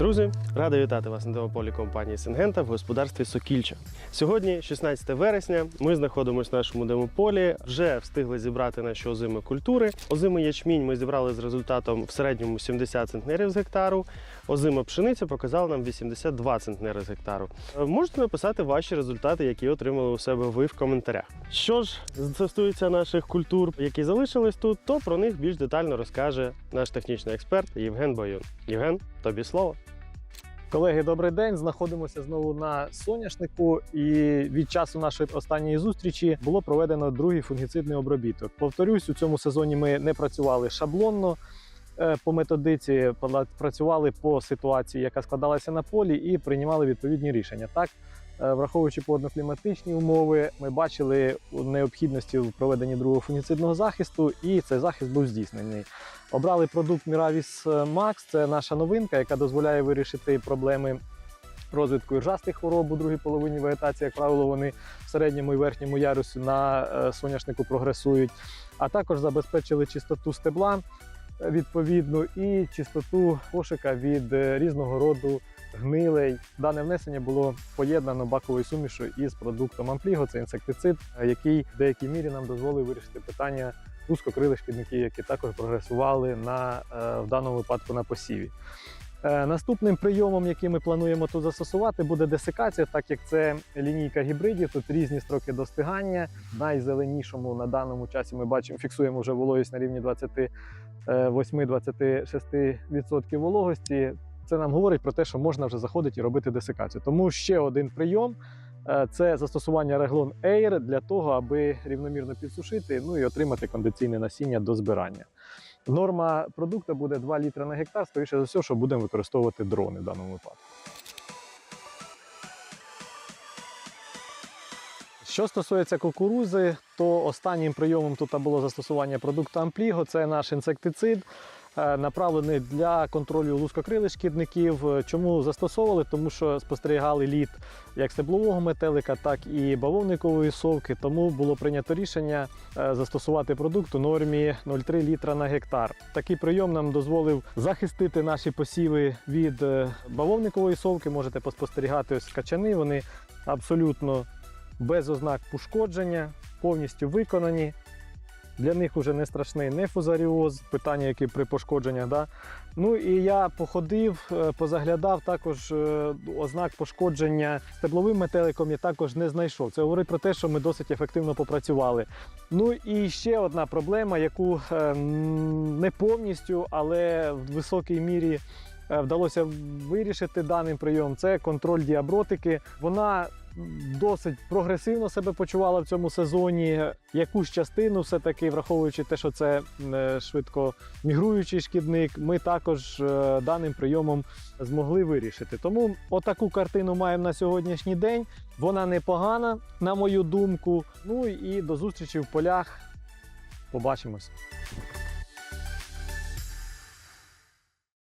Друзі, радий вітати вас на демополі компанії Сингента в господарстві Сокільча. Сьогодні, 16 вересня, ми знаходимося в нашому демополі. Вже встигли зібрати наші озими культури. Озимий ячмінь ми зібрали з результатом в середньому 70 центнерів з гектару. Озима пшениця показала нам 82 центнери з гектару. Е, Можете написати ваші результати, які отримали у себе ви в коментарях. Що ж стосується наших культур, які залишились тут, то про них більш детально розкаже наш технічний експерт Євген Боюн. Євген, тобі слово. Колеги, добрий день. Знаходимося знову на соняшнику, і від часу нашої останньої зустрічі було проведено другий фунгіцидний обробіток. Повторюсь, у цьому сезоні ми не працювали шаблонно по методиці, працювали по ситуації, яка складалася на полі, і приймали відповідні рішення. Так, е, враховуючи погодно-кліматичні умови, ми бачили необхідності в проведенні другого фунгіцидного захисту, і цей захист був здійснений. Обрали продукт Miravis Max. Це наша новинка, яка дозволяє вирішити проблеми розвитку іржастих хвороб у другій половині вегетації. Як правило, вони в середньому і верхньому ярусі на е, соняшнику прогресують. А також забезпечили чистоту стебла відповідну і чистоту кошика від е, різного роду гнилей. Дане внесення було поєднано баковою сумішу із продуктом Ампліго. Це інсектицид, е, який в деякій мірі нам дозволив вирішити питання вузькокрилих шкідників, які також прогресували на, е, в даному випадку на посіві. Е, Наступним прийомом, який ми плануємо тут застосувати, буде десикація, так як це лінійка гібридів. Тут різні строки достигання. Найзеленішому на даному часі ми бачимо, фіксуємо вже вологість на рівні 28-26% вологості. Це нам говорить про те, що можна вже заходити і робити десикацію. Тому ще один прийом е, це застосування Реглон Air для того, аби рівномірно підсушити ну і отримати кондиційне насіння до збирання. Норма продукту буде 2 літри на гектар. Скоріше за все, що будемо використовувати дрони в даному випадку. Що стосується кукурузи, то останнім прийомом тут було застосування продукту Ампліго. Це наш інсектицид, направлений для контролю лускокрилих шкідників. Е, Чому застосовували? Тому що спостерігали лід як стеблового метелика, так і бавовникової совки. Тому було прийнято рішення е, застосувати продукт у нормі 0,3 літра на гектар. Такий прийом нам дозволив захистити наші посіви від е, бавовникової совки. Можете поспостерігати ось качани. Вони абсолютно без ознак пошкодження, повністю виконані. Для них вже не страшний не фузаріоз, питання, які при пошкодженнях. Да? Ну і я походив, е, позаглядав також е, ознак пошкодження стебловим метеликом я також не знайшов. Це говорить про те, що ми досить ефективно попрацювали. Ну і ще одна проблема, яку е, не повністю, але в високій мірі вдалося вирішити даним прийомом, це контроль діабротики. Вона досить прогресивно себе почувала в цьому сезоні. Якусь частину, все-таки, враховуючи те, що це е, швидко мігруючий шкідник, ми також е, даним прийомом змогли вирішити. Тому отаку картину маємо на сьогоднішній день. Вона непогана, на мою думку. Ну і до зустрічі в полях. Побачимось.